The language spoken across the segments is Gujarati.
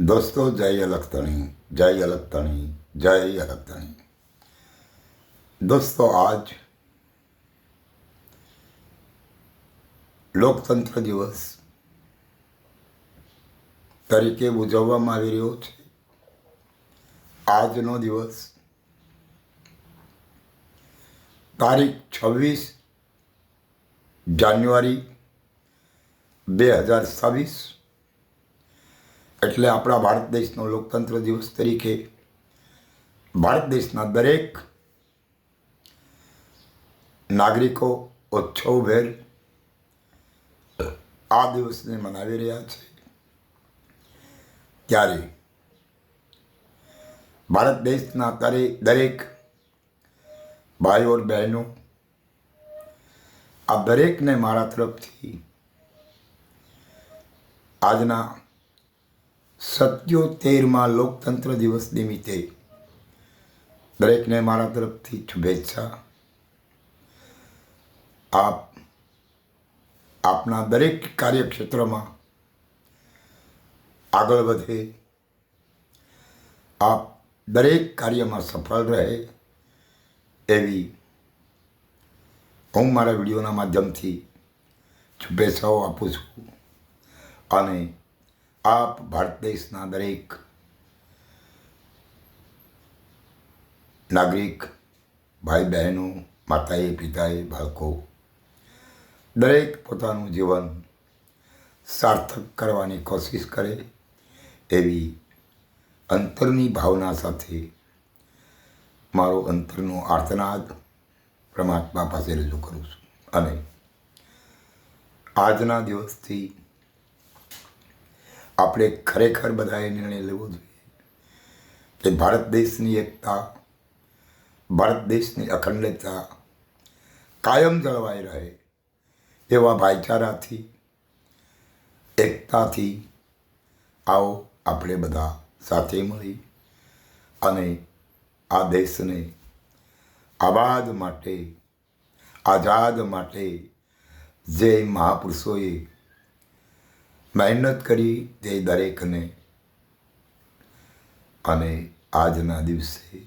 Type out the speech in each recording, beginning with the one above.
દોસ્તો, જય અલગતણી જય અલગતણી જય અલગતણી દોસ્તો, આજ લોકતંત્ર દિવસ તરીકે ઉજવવામાં આવી રહ્યો છે. આજનો દિવસ તારીખ છવ્વીસ જાન્યુઆરી બે હજાર છવ્વીસ એટલે આપણા ભારત દેશનો લોકતંત્ર દિવસ તરીકે ભારત દેશના દરેક નાગરિકો ઉત્સવભેર આ દિવસને મનાવી રહ્યા છે. ત્યારે ભારત દેશના દરેક ભાઈઓ બહેનો આ દરેકને મારા તરફથી આજના સત્યોતેરમાં લોકતંત્ર દિવસ નિમિત્તે દરેકને મારા તરફથી શુભેચ્છા. આપ, આપના દરેક કાર્યક્ષેત્રમાં આગળ વધે. આપ દરેક કાર્યમાં સફળ રહે એવી હું મારા વિડીયોના માધ્યમથી શુભેચ્છાઓ આપું છું. અને આપ ભારત દેશના દરેક નાગરિક ભાઈ બહેનો માતાએ, પિતાએ, બાળકો, દરેક પોતાનું જીવન સાર્થક કરવાની કોશિશ કરે એવી અંતરની ભાવના સાથે મારો અંતરનો આર્તનાદ પરમાત્મા પાસે રજૂ કરું છું. અને આજના દિવસથી આપણે ખરેખર બધાએ નિર્ણય લેવો જોઈએ. કે ભારત દેશની એકતા, ભારત દેશની અખંડતા કાયમ જળવાઈ રહે એવા ભાઈચારાથી, એકતાથી આવો આપણે બધા સાથે મળી અને આ દેશને આબાદ માટે, આઝાદ માટે જે મહાપુરુષોએ મહેનત કરી તે દરેકને અને આજના દિવસે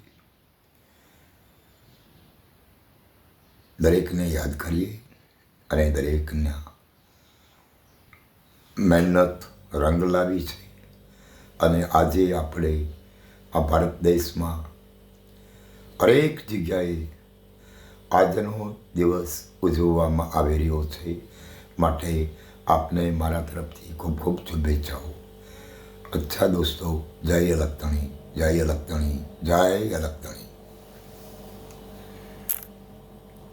દરેકને યાદ કરીએ અને દરેકના મહેનત રંગ લાવી છે. અને આજે આપણે આ ભારત દેશમાં હરેક જગ્યાએ આજનો દિવસ ઉજવવામાં આવી રહ્યો છે. માટે આપને મારા તરફથી ખૂબ ખૂબ શુભેચ્છાઓ. અચ્છા દોસ્તો જય અલગતણી જય અલગતણી જય અલગતણી